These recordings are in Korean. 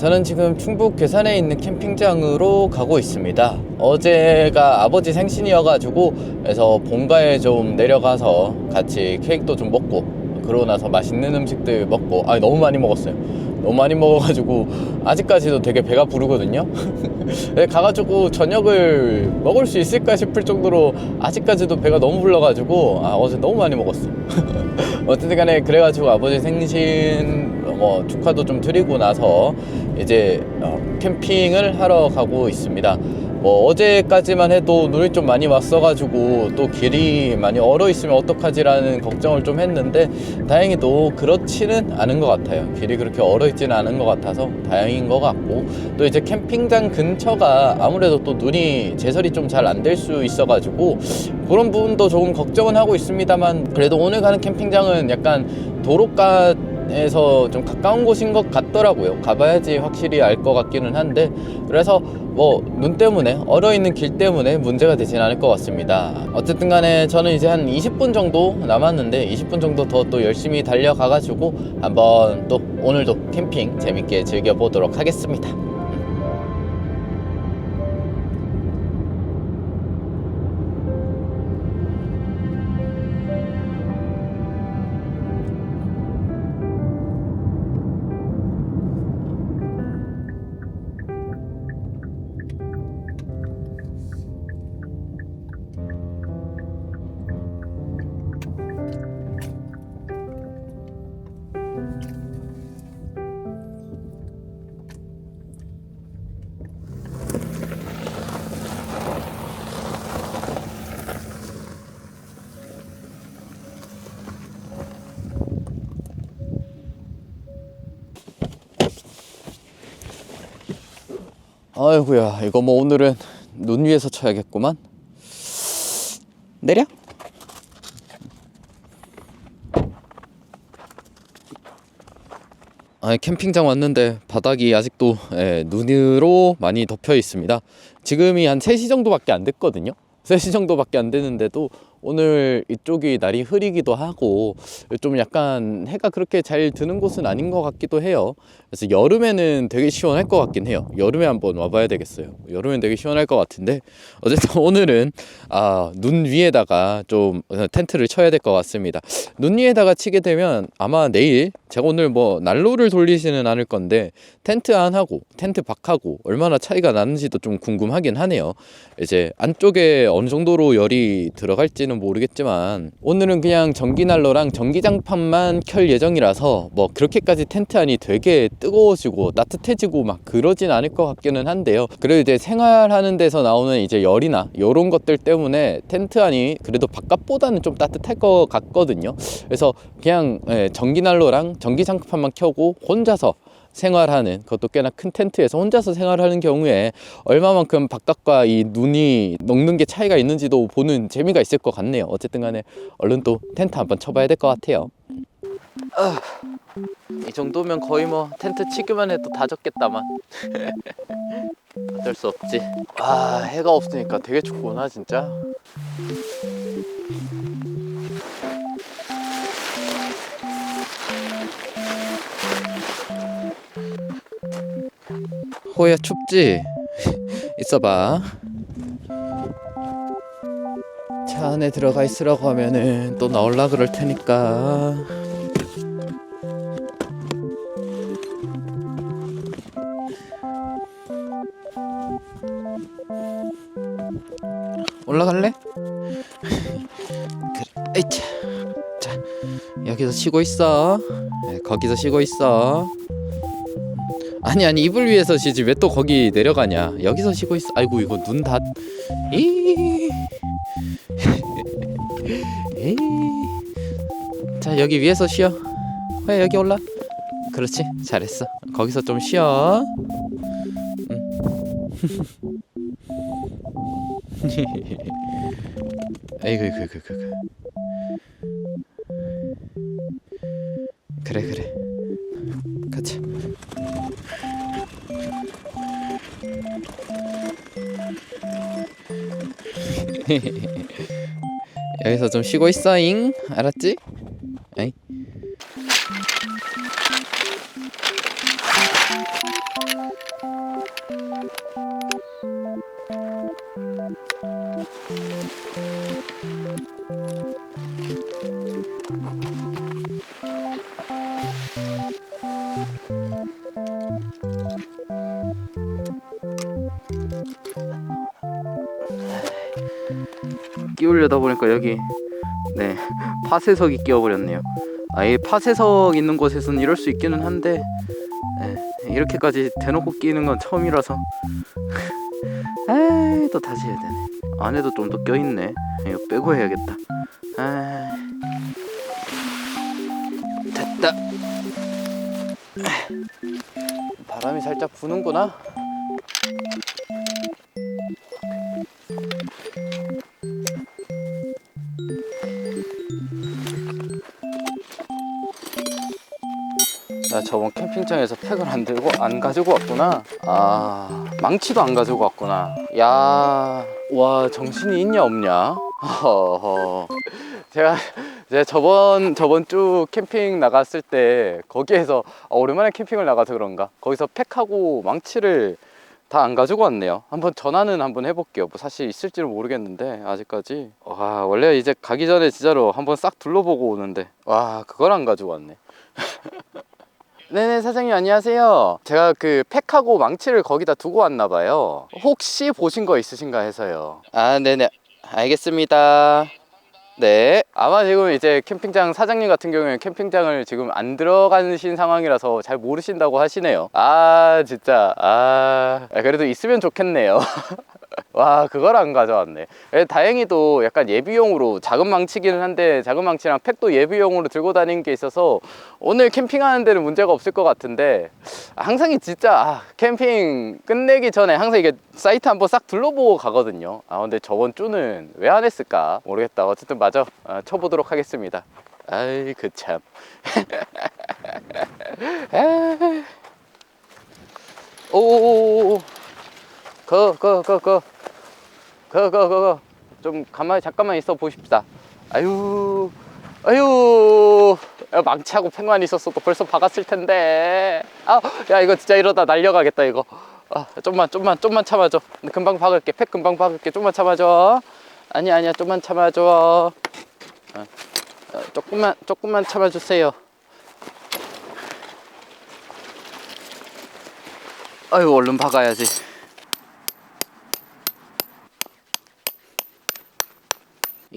저는 지금 충북 괴산에 있는 캠핑장으로 가고 있습니다. 어제가 아버지 생신이어가지고 그래서 본가에 좀 내려가서 같이 케이크도 좀 먹고 그러고 나서 맛있는 음식들 먹고 아 너무 많이 먹었어요. 너무 많이 먹어가지고 아직까지도 되게 배가 부르거든요. 네, 가가지고 저녁을 먹을 수 있을까 싶을 정도로 아직까지도 배가 너무 불러가지고 아 어제 너무 많이 먹었어. 어쨌든 간에 그래가지고 아버지 생신 뭐 축하도 좀 드리고 나서 이제 어, 캠핑을 하러 가고 있습니다. 뭐 어제까지만 해도 눈이 좀 많이 왔어가지고 또 길이 많이 얼어 있으면 어떡하지라는 걱정을 좀 했는데 다행히도 그렇지는 않은 것 같아요. 길이 그렇게 얼어 있지는 않은 것 같아서 다행인 것 같고 또 이제 캠핑장 근처가 아무래도 또 눈이 제설이 좀 잘 안 될 수 있어가지고 그런 부분도 조금 걱정은 하고 있습니다만 그래도 오늘 가는 캠핑장은 약간 도로가 에서 좀 가까운 곳인 것 같더라고요. 가봐야지 확실히 알 것 같기는 한데 그래서 뭐 눈 때문에 얼어 있는 길 때문에 문제가 되진 않을 것 같습니다. 어쨌든 간에 저는 이제 한 20분 정도 남았는데 20분 정도 더 또 열심히 달려가가지고 한번 또 오늘도 캠핑 재밌게 즐겨보도록 하겠습니다. 아이고야 이거 뭐 오늘은 눈 위에서 쳐야겠구만. 내려? 아니 캠핑장 왔는데 바닥이 아직도 예, 눈으로 많이 덮여 있습니다. 지금이 한 3시 정도밖에 안 됐거든요? 3시 정도밖에 안 됐는데도 오늘 이쪽이 날이 흐리기도 하고 좀 약간 해가 그렇게 잘 드는 곳은 아닌 것 같기도 해요. 그래서 여름에는 되게 시원할 것 같긴 해요. 여름에 한번 와봐야 되겠어요. 여름엔 되게 시원할 것 같은데 어쨌든 오늘은 아, 눈 위에다가 좀 텐트를 쳐야 될 것 같습니다. 눈 위에다가 치게 되면 아마 내일 제가 오늘 뭐 난로를 돌리지는 않을 건데 텐트 안하고 텐트 밖하고 얼마나 차이가 나는지도 좀 궁금하긴 하네요. 이제 안쪽에 어느 정도로 열이 들어갈지 는 모르겠지만 오늘은 그냥 전기 난로랑 전기장판만 켤 예정이라서 뭐 그렇게까지 텐트 안이 되게 뜨거워지고 따뜻해지고 막 그러진 않을 것 같기는 한데요. 그래도 이제 생활하는 데서 나오는 이제 열이나 이런 것들 때문에 텐트 안이 그래도 바깥보다는 좀 따뜻할 것 같거든요. 그래서 그냥 예, 전기 난로랑 전기장판만 켜고 혼자서 생활하는 그것도 꽤나 큰 텐트에서 혼자서 생활하는 경우에 얼마만큼 바깥과 이 눈이 녹는 게 차이가 있는지도 보는 재미가 있을 것 같네요. 어쨌든 간에 얼른 또 텐트 한번 쳐봐야 될 것 같아요. 아, 이 정도면 거의 뭐 텐트 치기만 해도 다 졌겠다만 어쩔 수 없지. 아 해가 없으니까 되게 춥구나 진짜. 호야 춥지? 있어봐. 차 안에 들어가 있으라고 하면은 또 나올라 그럴 테니까. 올라갈래? 그래. 에이차. 자, 여기서 쉬고 있어. 네, 거기서 쉬고 있어. 아니 아니 이불 위에서 쉬지. 왜 또 거기 내려가냐? 여기서 쉬고 있어. 아이고 이거 눈 다 이. 에이. 자 여기 위에서 쉬어. 왜 여기 올라? 그렇지 잘했어. 거기서 좀 쉬어. 응. 아이고 이고 이고 이고. 그래 그래 여기서 좀 쉬고 있어잉 알았지? 보니까 여기 네 파쇄석이 끼어버렸네요. 아예 파쇄석 있는 곳에서는 이럴 수 있기는 한데 네, 이렇게까지 대놓고 끼는 건 처음이라서 에이 또 다시 해야 되네. 안에도 좀 더 껴있네. 이거 빼고 해야겠다. 아 됐다. 바람이 살짝 부는구나. 나 저번 캠핑장에서 팩을 안 들고 안 가지고 왔구나. 아 망치도 안 가지고 왔구나. 야, 와 정신이 있냐 없냐? 허허. 제가 제가 저번 저번 주 캠핑 나갔을 때 거기에서 아, 오랜만에 캠핑을 나가서 그런가 거기서 팩하고 망치를 다 안 가지고 왔네요. 한번 전화는 한번 해볼게요. 뭐 사실 있을지는 모르겠는데 아직까지. 와 원래 이제 가기 전에 진짜로 한번 싹 둘러보고 오는데 와 그걸 안 가지고 왔네. 네네 사장님 안녕하세요. 제가 그 팩하고 망치를 거기다 두고 왔나 봐요. 혹시 보신 거 있으신가 해서요. 아 네네 알겠습니다. 네 아마 지금 이제 캠핑장 사장님 같은 경우에는 캠핑장을 지금 안 들어가신 상황이라서 잘 모르신다고 하시네요. 아 진짜 아 그래도 있으면 좋겠네요. 와 그걸 안 가져왔네. 예, 다행히도 약간 예비용으로 작은 망치기는 한데 작은 망치랑 팩도 예비용으로 들고 다니는 게 있어서 오늘 캠핑하는 데는 문제가 없을 것 같은데 항상 이 진짜 아, 캠핑 끝내기 전에 항상 이게 사이트 한번 싹 둘러보고 가거든요. 아 근데 저번 주는 왜 안 했을까 모르겠다. 어쨌든 마저 아, 쳐보도록 하겠습니다. 아이 그참. 오오오오 그그그그 그, 그, 그, 그. 좀 가만히 잠깐만 있어 보십시다. 아유, 아유, 야, 망치하고 팩만 있었어도 벌써 박았을 텐데. 아, 야, 이거 진짜 이러다 날려가겠다, 이거. 아, 좀만, 좀만, 좀만 참아줘. 금방 박을게. 팩 금방 박을게. 좀만 참아줘. 아니야, 아니야, 좀만 참아줘. 어, 어, 조금만, 조금만 참아주세요. 아유, 얼른 박아야지.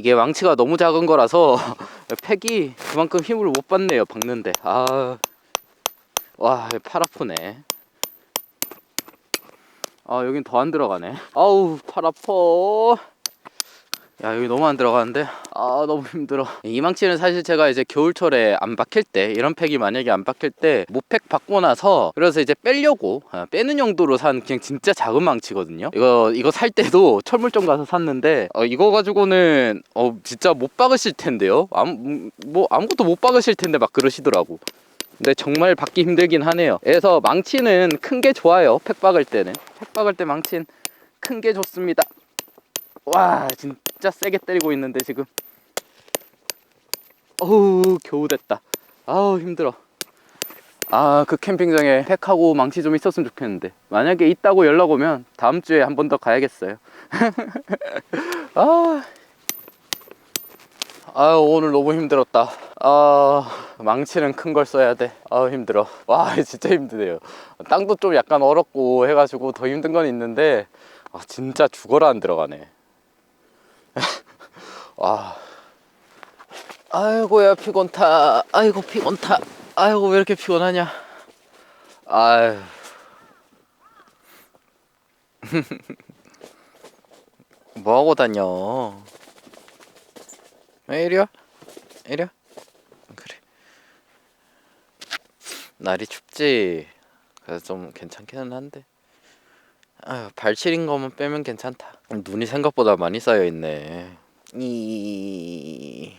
이게 망치가 너무 작은 거라서 팩이 그만큼 힘을 못 받네요 박는데. 아 와 팔 아프네. 아 여긴 더 안 들어가네. 아우 팔 아파 야 여기 너무 안 들어가는데? 아 너무 힘들어. 이 망치는 사실 제가 이제 겨울철에 안 박힐 때 이런 팩이 만약에 안 박힐 때 모팩 받고 나서 그래서 이제 빼려고 아, 빼는 용도로 산 그냥 진짜 작은 망치거든요. 이거 이거 살 때도 철물점 가서 샀는데 어, 이거 가지고는 어 진짜 못 박으실 텐데요? 아무 뭐 아무것도 못 박으실 텐데 막 그러시더라고. 근데 정말 받기 힘들긴 하네요. 그래서 망치는 큰 게 좋아요 팩 박을 때는. 팩 박을 때 망치는 큰 게 좋습니다. 와 진짜 세게 때리고 있는데 지금. 어우 겨우 됐다. 아우 힘들어. 아 그 캠핑장에 팩하고 망치 좀 있었으면 좋겠는데. 만약에 있다고 연락 오면 다음 주에 한 번 더 가야겠어요. 아. 아유 오늘 너무 힘들었다. 아 망치는 큰 걸 써야 돼. 아우 힘들어. 와 진짜 힘드네요. 땅도 좀 약간 얼었고 해가지고 더 힘든 건 있는데 아 진짜 죽어라 안 들어가네 와 아이고야 피곤타. 아이고 피곤타. 아이고 왜 이렇게 피곤하냐. 아유 뭐 하고 다녀? 에, 이리 와. 이리 와. 그래. 날이 춥지? 그래서 좀 괜찮기는 한데 아유 발치린 거만 빼면 괜찮다. 눈이 생각보다 많이 쌓여 있네. 이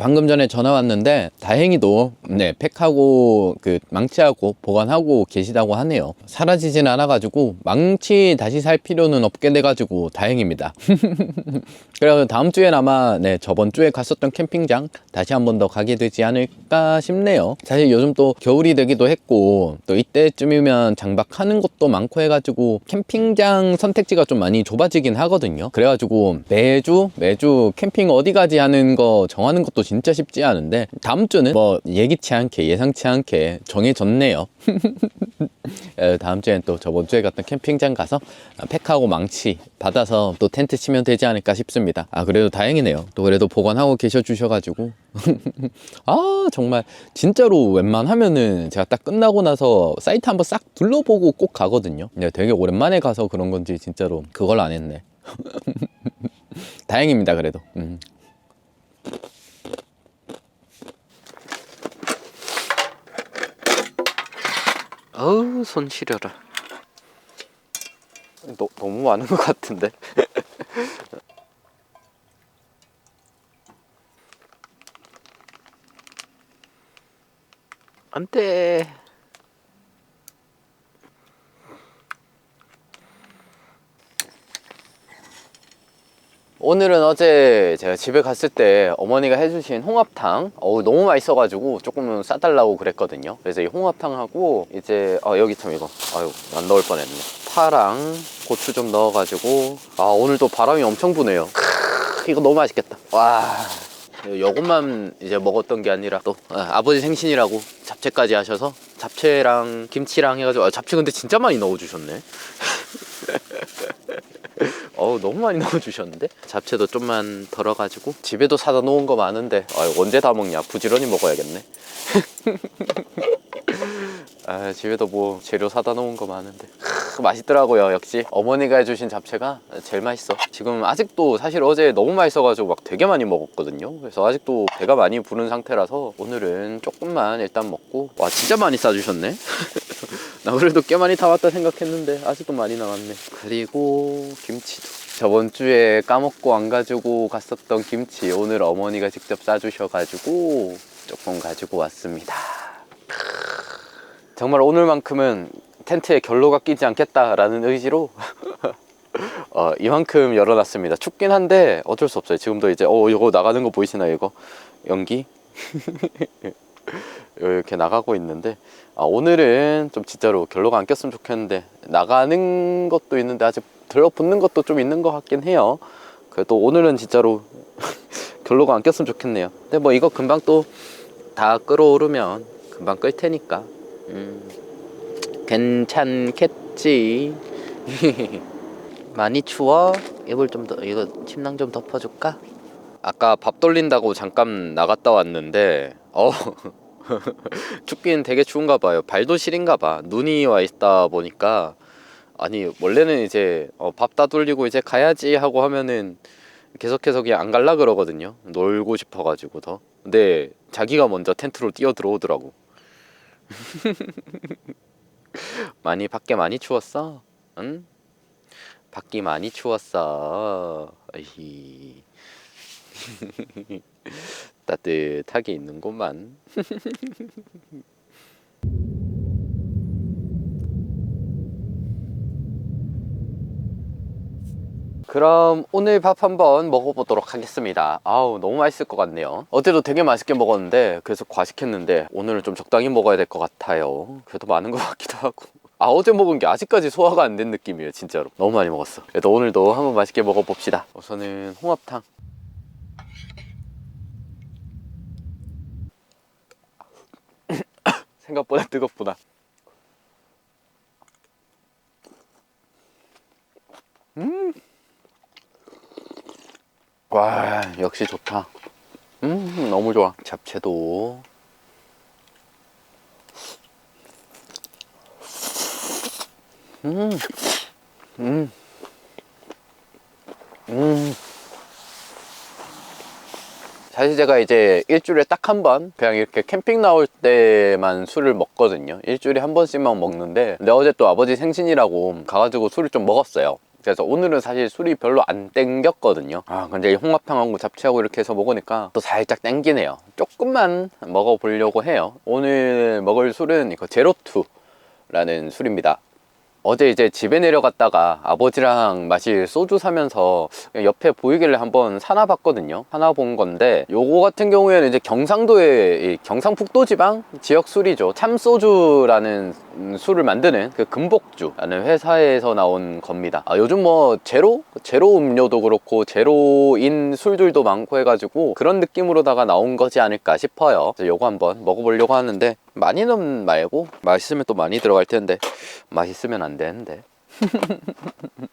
방금 전에 전화 왔는데 다행히도 네, 팩하고 그 망치하고 보관하고 계시다고 하네요. 사라지진 않아가지고 망치 다시 살 필요는 없게 돼가지고 다행입니다. 그래서 다음 주엔 아마 네 저번 주에 갔었던 캠핑장 다시 한 번 더 가게 되지 않을까 싶네요. 사실 요즘 또 겨울이 되기도 했고 또 이때쯤이면 장박하는 것도 많고 해가지고 캠핑장 선택지가 좀 많이 좁아지긴 하거든요. 그래가지고 매주 매주 캠핑 어디 가지 하는 거 정하는 것도 진짜 쉽지 않은데 다음 주는 뭐 예기치 않게 예상치 않게 정해졌네요. 에, 다음 주엔 또 저번 주에 갔던 캠핑장 가서 팩하고 망치 받아서 또 텐트 치면 되지 않을까 싶습니다. 아 그래도 다행이네요. 또 그래도 보관하고 계셔 주셔가지고 아 정말 진짜로 웬만하면은 제가 딱 끝나고 나서 사이트 한번 싹 둘러보고 꼭 가거든요. 근데 되게 오랜만에 가서 그런 건지 진짜로 그걸 안 했네. 다행입니다 그래도. 음. 어우 손 시려라. 너, 너무 많은 것 같은데. 안돼. 오늘은 어제 제가 집에 갔을 때 어머니가 해주신 홍합탕 어우 너무 맛있어가지고 조금 싸달라고 그랬거든요. 그래서 이 홍합탕하고 이제 아 여기 참 이거 아유 안 넣을 뻔했네. 파랑 고추 좀 넣어가지고 아 오늘 또 바람이 엄청 부네요. 크, 이거 너무 맛있겠다. 와. 요것만 이제 먹었던 게 아니라 또 아, 버지 생신이라고 잡채까지 하셔서 잡채랑 김치랑 해가지고 아, 잡채 근데 진짜 많이 넣어주셨네 어우 너무 많이 넣어주셨는데? 잡채도 좀만 덜어가지고. 집에도 사다 놓은 거 많은데. 아유, 언제 다 먹냐? 부지런히 먹어야겠네. 아, 집에도 뭐 재료 사다 놓은 거 많은데. 크, 맛있더라고요 역시. 어머니가 해주신 잡채가 제일 맛있어. 지금 아직도 사실 어제 너무 맛있어가지고 막 되게 많이 먹었거든요. 그래서 아직도 배가 많이 부른 상태라서 오늘은 조금만 일단 먹고. 와 진짜 많이 싸주셨네 나 그래도 꽤 많이 다 왔다 생각했는데 아직도 많이 남았네. 그리고 김치도. 저번 주에 까먹고 안 가지고 갔었던 김치 오늘 어머니가 직접 싸주셔가지고 조금 가지고 왔습니다. 정말 오늘만큼은 텐트에 결로가 끼지 않겠다라는 의지로 어, 이만큼 열어놨습니다. 춥긴 한데 어쩔 수 없어요. 지금도 이제 어 이거 나가는 거 보이시나요 이거? 연기 이렇게 나가고 있는데 아, 오늘은 좀 진짜로 결로가 안 꼈으면 좋겠는데 나가는 것도 있는데 아직 들러붙는 것도 좀 있는 것 같긴 해요 그래도 오늘은 진짜로 결로가 안 꼈으면 좋겠네요 근데 뭐 이거 금방 또다 끌어오르면 금방 끌 테니까 음, 괜찮겠지 많이 추워? 이걸 좀더 이거 침낭 좀 덮어줄까? 아까 밥 돌린다고 잠깐 나갔다 왔는데 어 춥긴 되게 추운가 봐요. 발도 시린가 봐. 눈이 와 있다 보니까. 아니 원래는 이제 어, 밥다 돌리고 이제 가야지 하고 하면은 계속해서 그냥 안 갈라 그러거든요. 놀고 싶어가지고 더. 근데 자기가 먼저 텐트로 뛰어 들어오더라고. 많이 밖에 많이 추웠어? 응? 밖이 많이 추웠어. 따뜻하게 있는구만. 그럼 오늘 밥 한번 먹어보도록 하겠습니다. 아우 너무 맛있을 것 같네요. 어제도 되게 맛있게 먹었는데 그래서 과식했는데 오늘은 좀 적당히 먹어야 될 것 같아요. 그래도 많은 것 같기도 하고. 아 어제 먹은 게 아직까지 소화가 안 된 느낌이에요 진짜로. 너무 많이 먹었어. 그래도 오늘도 한번 맛있게 먹어봅시다. 우선은 홍합탕 생각보다 뜨겁구나. 음. 와 역시 좋다. 음 너무 좋아. 잡채도. 음. 음. 음. 사실 제가 이제 일주일에 딱 한 번 그냥 이렇게 캠핑 나올 때만 술을 먹거든요 일주일에 한 번씩만 먹는데 근데 어제 또 아버지 생신이라고 가가지고 술을 좀 먹었어요 그래서 오늘은 사실 술이 별로 안 땡겼거든요. 아, 근데 이 홍합탕하고 잡채하고 이렇게 해서 먹으니까 또 살짝 땡기네요. 조금만 먹어보려고 해요. 오늘 먹을 술은 이거 제로투라는 술입니다. 어제 이제 집에 내려갔다가 아버지랑 마실 소주 사면서 옆에 보이길래 한번 사나 봤거든요. 사나 본 건데 요거 같은 경우에는 이제 경상도의 이 경상북도 지방 지역 술이죠. 참소주라는 음, 술을 만드는 그 금복주라는 회사에서 나온 겁니다. 아, 요즘 뭐 제로 제로 음료도 그렇고 제로인 술들도 많고 해가지고 그런 느낌으로다가 나온 거지 않을까 싶어요. 요거 한번 먹어보려고 하는데 많이는 말고 맛있으면 또 많이 들어갈 텐데 맛있으면 안 되는데.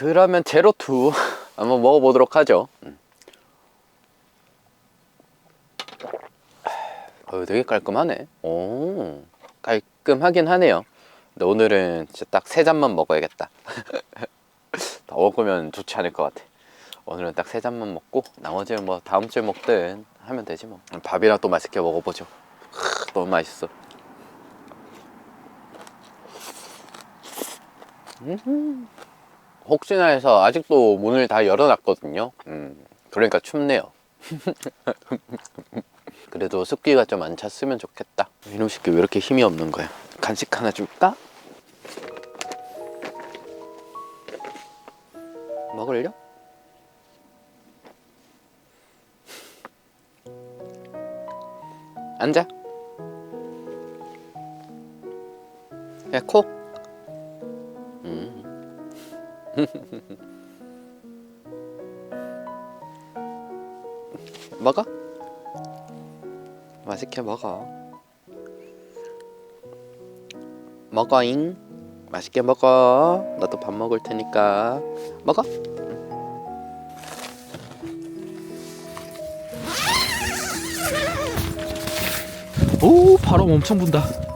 그러면 제로투 한번 먹어보도록 하죠. 음. 어, 되게 깔끔하네. 오, 깔끔하긴 하네요. 근데 오늘은 진짜 딱 세 잔만 먹어야겠다. 더 먹으면 좋지 않을 것 같아. 오늘은 딱 세 잔만 먹고 나머지는 뭐 다음 주에 먹든 하면 되지 뭐. 밥이랑 또 맛있게 먹어보죠. 크, 너무 맛있어. 음. 혹시나 해서 아직도 문을 다 열어놨거든요. 음, 그러니까 춥네요. 그래도 습기가 좀 안 찼으면 좋겠다. 이놈 새끼 왜 이렇게 힘이 없는 거야? 간식 하나 줄까? 먹을려? 앉아. 야, 코. 먹어? 맛있게 먹어. 먹어잉. 맛있게 먹어. 나도 밥 먹을 테니까. 먹어. 오 바람 엄청 분다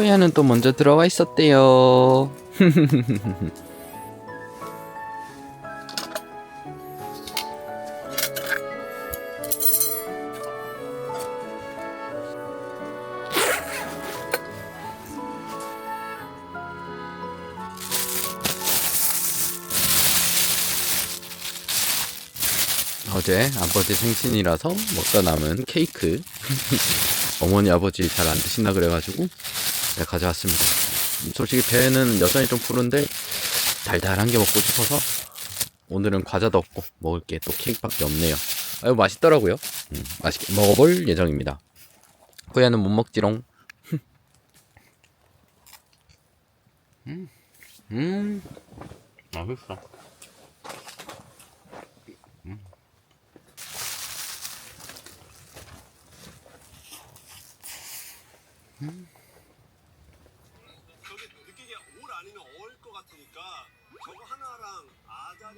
호야는 또 먼저 들어와 있었대요. 어제 아버지 생신이라서 먹다 남은 케이크. 어머니 아버지 잘 안 드신다 그래가지고 네, 가져왔습니다. 음, 솔직히 배는 여전히 좀 푸른데 달달한 게 먹고 싶어서 오늘은 과자도 없고 먹을 게 또 케이크밖에 없네요. 아유 맛있더라고요. 음, 맛있게 먹어볼 예정입니다. 호야는 못 먹지롱. 음, 음, 맛있어. 저게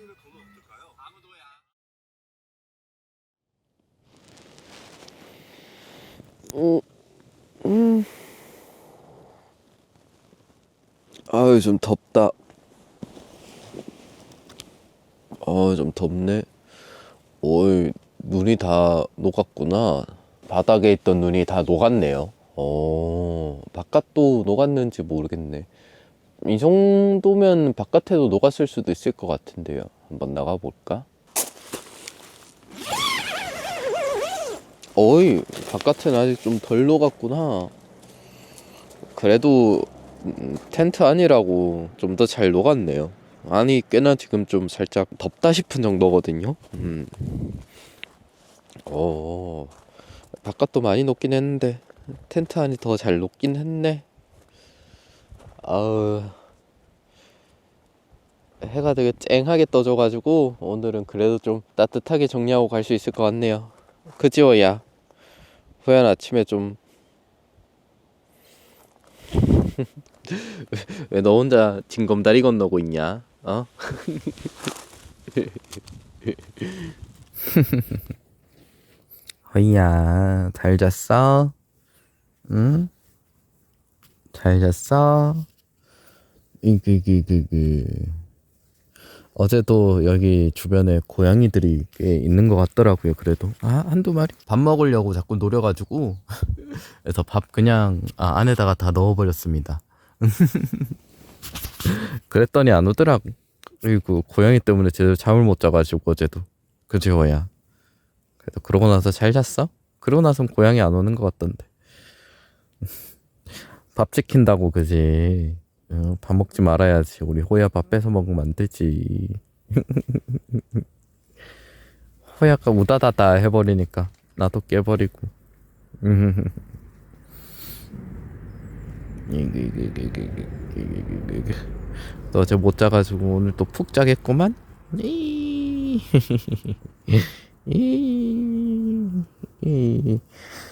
아자리를 두면 어떨까요? 아무도야. 아유 좀 덥다. 어 좀 덥네. 오 눈이 다 녹았구나. 바닥에 있던 눈이 다 녹았네요. 어 바깥도 녹았는지 모르겠네. 이 정도면 바깥에도 녹았을 수도 있을 것 같은데요. 한번 나가 볼까? 어이 바깥은 아직 좀 덜 녹았구나. 그래도 음, 텐트 안이라고 좀 더 잘 녹았네요. 안이 꽤나 지금 좀 살짝 덥다 싶은 정도거든요. 음. 오, 바깥도 많이 녹긴 했는데 텐트 안이 더 잘 녹긴 했네. 아우, 해가 되게 쨍하게 떠져가지고 오늘은 그래도 좀 따뜻하게 정리하고 갈 수 있을 것 같네요. 그지워야. 후연 아침에 좀 왜 너 혼자 징검다리 건너고 있냐? 어? 허이야, 잘 잤어? 응? 잘 잤어? 이그그 그 그. 어제도 여기 주변에 고양이들이 꽤 있는 것 같더라고요. 그래도 아 한두 마리 밥 먹으려고 자꾸 노려가지고 그래서 밥 그냥 아, 안에다가 다 넣어버렸습니다. 그랬더니 안 오더라고. 그리고 고양이 때문에 제대로 잠을 못 자가지고 어제도 그지 호야. 그래도 그러고 나서 잘 잤어? 그러고 나선 고양이 안 오는 것 같던데. 밥 지킨다고 그지. 어, 밥 먹지 말아야지. 우리 호야 밥 뺏어 먹으면 안 되지. 호야가 우다다다 해버리니까 나도 깨버리고. 너 어제 못 자가지고 오늘 또 푹 자겠구만.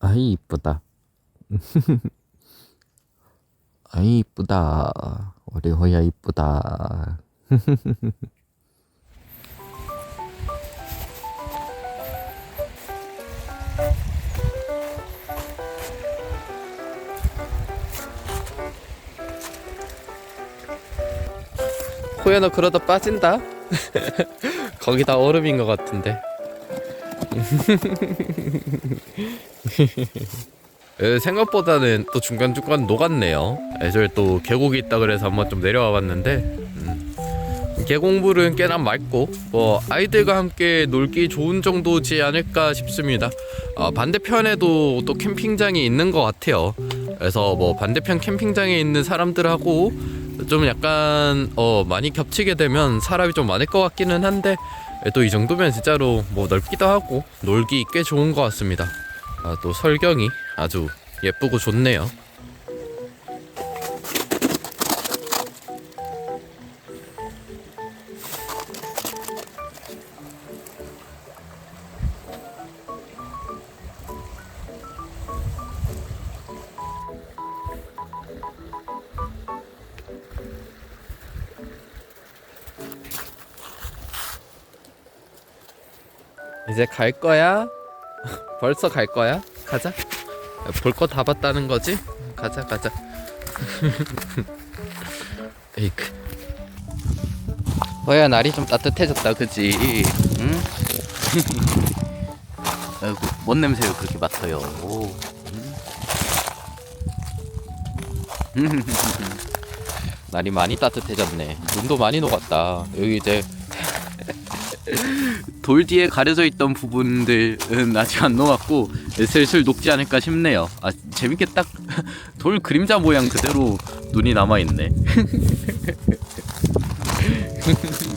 아이 이쁘다. 아이 이쁘다. 우리 호야 이쁘다. 호야 너 그러다 빠진다. 거기 다 얼음인 것 같은데. 에, 생각보다는 또 중간중간 녹았네요. 애절 또 계곡이 있다 그래서 한번 좀 내려와 봤는데 음, 계곡물은 꽤나 맑고 뭐 아이들과 함께 놀기 좋은 정도지 않을까 싶습니다. 아, 반대편에도 또 캠핑장이 있는 것 같아요. 그래서 뭐 반대편 캠핑장에 있는 사람들하고 좀 약간 어 많이 겹치게 되면 사람이 좀 많을 것 같기는 한데 또 이 정도면 진짜로 뭐 넓기도 하고 놀기 꽤 좋은 것 같습니다. 아, 또 설경이 아주 예쁘고 좋네요. 이제 갈 거야? 벌써 갈 거야? 가자. 볼 거 다 봤다는 거지? 가자, 가자. 에이크. 뭐야 날이 좀 따뜻해졌다, 그지? 응? 아이고, 뭔 냄새를 그렇게 맡아요? 오. 음. 날이 많이 따뜻해졌네. 눈도 많이 녹았다. 여기 이제 돌 뒤에 가려져 있던 부분들은 아직 안 녹았고 슬슬 녹지 않을까 싶네요. 아 재밌게 딱 돌 그림자 모양 그대로 눈이 남아 있네.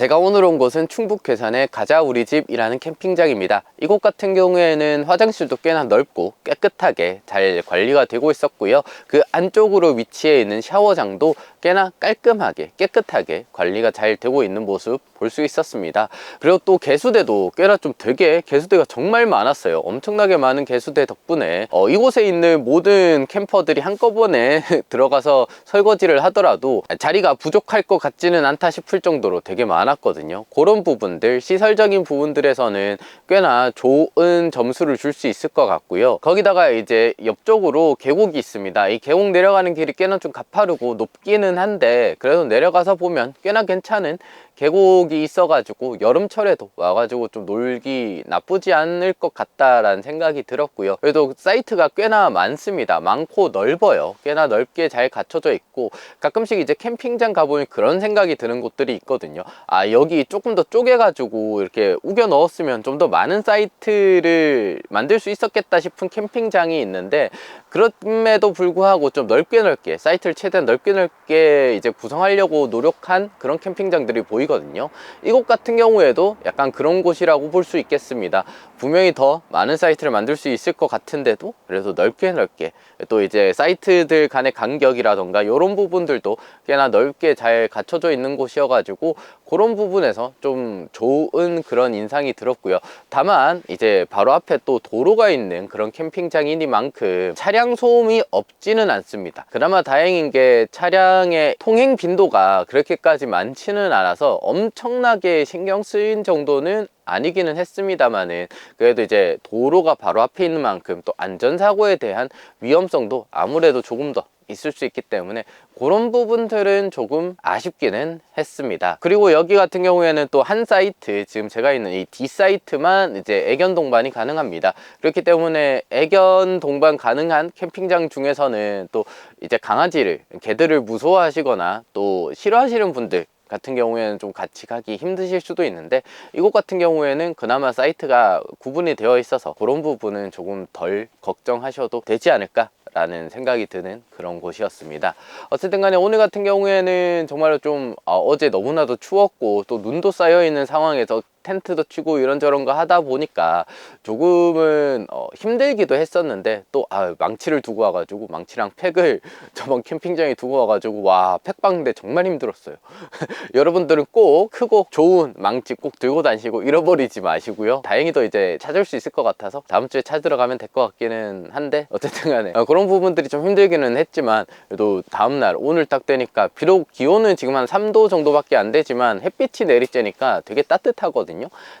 제가 오늘 온 곳은 충북 괴산의 가자 우리 집이라는 캠핑장입니다. 이곳 같은 경우에는 화장실도 꽤나 넓고 깨끗하게 잘 관리가 되고 있었고요. 그 안쪽으로 위치해 있는 샤워장도 꽤나 깔끔하게 깨끗하게 관리가 잘 되고 있는 모습 볼 수 있었습니다. 그리고 또 개수대도 꽤나 좀 되게 개수대가 정말 많았어요. 엄청나게 많은 개수대 덕분에 어, 이곳에 있는 모든 캠퍼들이 한꺼번에 들어가서 설거지를 하더라도 자리가 부족할 것 같지는 않다 싶을 정도로 되게 많았거든요. 그런 부분들 시설적인 부분들에서는 꽤나 좋은 점수를 줄 수 있을 것 같고요. 거기다가 이제 옆쪽으로 계곡이 있습니다. 이 계곡 내려가는 길이 꽤나 좀 가파르고 높기는 한데 그래도 내려가서 보면 꽤나 괜찮은 계곡이 있어가지고 여름철에도 와가지고 좀 놀기 나쁘지 않을 것 같다라는 생각이 들었고요. 그래도 사이트가 꽤나 많습니다. 많고 넓어요. 꽤나 넓게 잘 갖춰져 있고 가끔씩 이제 캠핑장 가보니 그런 생각이 드는 곳들이 있거든요. 아 여기 조금 더 쪼개가지고 이렇게 우겨 넣었으면 좀 더 많은 사이트를 만들 수 있었겠다 싶은 캠핑장이 있는데 그럼에도 불구하고 좀 넓게 넓게 사이트를 최대한 넓게 넓게 이제 구성하려고 노력한 그런 캠핑장들이 보이 거든요. 이곳 같은 경우에도 약간 그런 곳이라고 볼 수 있겠습니다. 분명히 더 많은 사이트를 만들 수 있을 것 같은데도 그래도 넓게 넓게 또 이제 사이트들 간의 간격이라던가 이런 부분들도 꽤나 넓게 잘 갖춰져 있는 곳이어가지고 그런 부분에서 좀 좋은 그런 인상이 들었고요. 다만 이제 바로 앞에 또 도로가 있는 그런 캠핑장이니만큼 차량 소음이 없지는 않습니다. 그나마 다행인 게 차량의 통행 빈도가 그렇게까지 많지는 않아서 엄청나게 신경 쓰인 정도는 아니기는 했습니다만은 그래도 이제 도로가 바로 앞에 있는 만큼 또 안전사고에 대한 위험성도 아무래도 조금 더 있을 수 있기 때문에 그런 부분들은 조금 아쉽기는 했습니다. 그리고 여기 같은 경우에는 또 한 사이트, 지금 제가 있는 이 D 사이트만 이제 애견 동반이 가능합니다. 그렇기 때문에 애견 동반 가능한 캠핑장 중에서는 또 이제 강아지를, 개들을 무서워하시거나 또 싫어하시는 분들 같은 경우에는 좀 같이 가기 힘드실 수도 있는데 이곳 같은 경우에는 그나마 사이트가 구분이 되어 있어서 그런 부분은 조금 덜 걱정하셔도 되지 않을까 라는 생각이 드는 그런 곳이었습니다. 어쨌든 간에 오늘 같은 경우에는 정말로 좀 어, 제 너무나도 추웠고 또 눈도 쌓여 있는 상황에서 텐트도 치고 이런저런 거 하다 보니까 조금은 어, 힘들기도 했었는데 또 아, 망치를 두고 와가지고 망치랑 팩을 저번 캠핑장에 두고 와가지고 와 팩방인데 정말 힘들었어요. 여러분들은 꼭 크고 좋은 망치 꼭 들고 다니시고 잃어버리지 마시고요. 다행히도 이제 찾을 수 있을 것 같아서 다음 주에 찾으러 가면 될 것 같기는 한데 어쨌든 간에 어, 그런 부분들이 좀 힘들기는 했지만 그래도 다음날 오늘 딱 되니까 비록 기온은 지금 한 3도 정도밖에 안 되지만 햇빛이 내리쬐니까 되게 따뜻하거든요.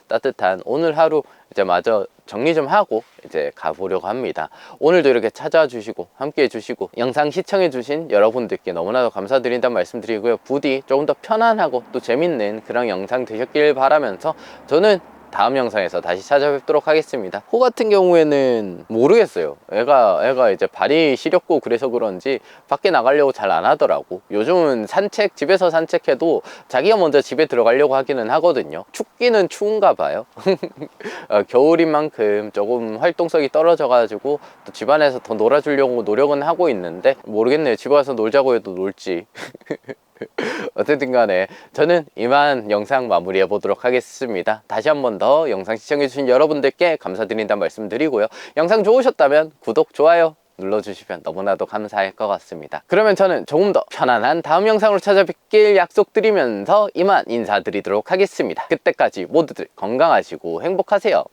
따뜻한 오늘 하루 이제 마저 정리 좀 하고 이제 가보려고 합니다. 오늘도 이렇게 찾아주시고 함께 해 주시고 영상 시청해 주신 여러분들께 너무나도 감사드린다는 말씀드리고요. 부디 조금 더 편안하고 또 재밌는 그런 영상 되셨길 바라면서 저는 다음 영상에서 다시 찾아뵙도록 하겠습니다. 호 같은 경우에는 모르겠어요. 애가 애가 이제 발이 시렵고 그래서 그런지 밖에 나가려고 잘 안 하더라고. 요즘은 산책 집에서 산책해도 자기가 먼저 집에 들어가려고 하기는 하거든요. 춥기는 추운가 봐요. 어, 겨울인 만큼 조금 활동성이 떨어져 가지고 또 집안에서 더 놀아주려고 노력은 하고 있는데 모르겠네요. 집 와서 놀자고 해도 놀지. 어쨌든 간에 저는 이만 영상 마무리해 보도록 하겠습니다. 다시 한 번 더 영상 시청해 주신 여러분들께 감사드린다는 말씀 드리고요. 영상 좋으셨다면 구독, 좋아요 눌러주시면 너무나도 감사할 것 같습니다. 그러면 저는 조금 더 편안한 다음 영상으로 찾아뵙길 약속드리면서 이만 인사드리도록 하겠습니다. 그때까지 모두들 건강하시고 행복하세요.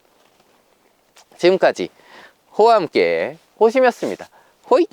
지금까지 호와 함께 호심이었습니다. 호이!